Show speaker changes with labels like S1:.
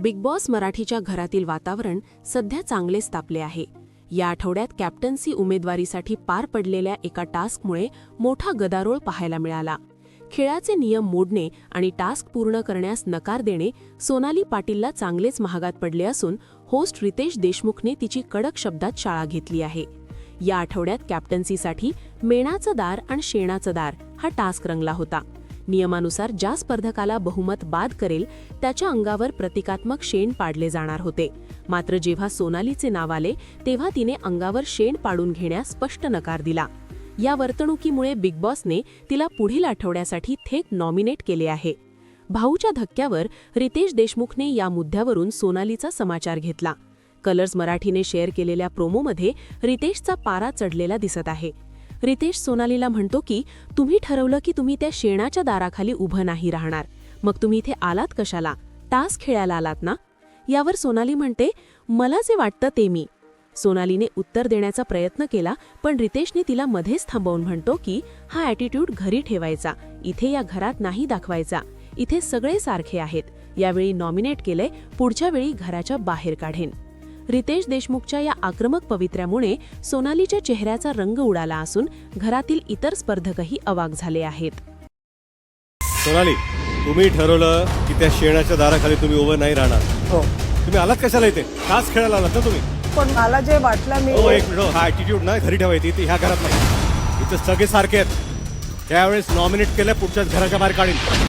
S1: Big boss मराठीच्या घरातील वातावरण सध्या चांगलेच तापले आहे. या आठवड्यात कॅप्टन्सी उमेदवारीसाठी पार पडलेल्या एका टास्कमुळे मोठा गदारोळ पाहायला मिळाला. खेळाचे नियम मोडणे आणि टास्क पूर्ण करण्यास नकार देणे सोनाली पाटीलला चांगलेच महागात पडले असून होस्ट रितेश देशमुखने तिची कडक शब्दात शाळा घेतली आहे. या आठवड्यात कॅप्टन्सीसाठी मेणाचं दार आणि शेणाचं दार हा टास्क रंगला होता. नियमानुसार ज्या स्पर्धकाला बहुमत बाद करेल त्याच्या अंगावर प्रतिकात्मक शेण पाडले जाणार होते. मात्र जेव्हा सोनालीचे नाव आले तेव्हा तिने अंगावर शेण पाडून घेण्यास स्पष्ट नकार दिला. या वर्तणुकीमुळे बिग बॉसने तिला पुढील आठवड्यासाठी थेट नॉमिनेट केले आहे. भाऊच्या धक्क्यावर रितेश देशमुखने या मुद्द्यावरून सोनालीचा समाचार घेतला. कलर्स मराठीने शेअर केलेल्या प्रोमोमध्ये रितेशचा पारा चढलेला दिसत आहे. रितेश सोनालीला म्हणतो की तुम्ही ठरवलं की तुम्ही त्या शेणाच्या दाराखाली उभं नाही राहणार. मग तुम्ही इथे आलात कशाला? तास खेळायला आलात ना? यावर सोनाली म्हणते मला जे वाटतं ते मी. सोनालीने उत्तर देण्याचा प्रयत्न केला पण रितेशने तिला मध्येच थांबवून म्हणतो की हा ॲटिट्यूड घरी ठेवायचा. इथे या घरात नाही दाखवायचा. इथे सगळे सारखे आहेत. यावेळी नॉमिनेट केलंय पुढच्या वेळी घराच्या बाहेर काढेन. रितेश देशमुखच्या या आक्रमक पवित्र्यामुळे सोनालीच्या चेहऱ्याचा रंग उडाला असून घरातील इतर स्पर्धकही अवाक झाले आहेत.
S2: सोनाली तुम्ही ठरवलं की त्या शेणाच्या दाराखाली तुम्ही उभं नाही राहणार.
S3: हो.
S2: तुम्ही आलात कशाला इथे? तास खेळायला आलात ना तुम्ही?
S3: पण मला जे वाटलं मी
S2: हो एक मिनिट हो, हा ॲटिट्यूड ना घरी ठेवायची इथे ह्या घरात नाही. इथे सगळे सारखे आहेत. त्यावेळेस नॉमिनेट केलं पुढच्याच घराच्या बाहेर काढीन.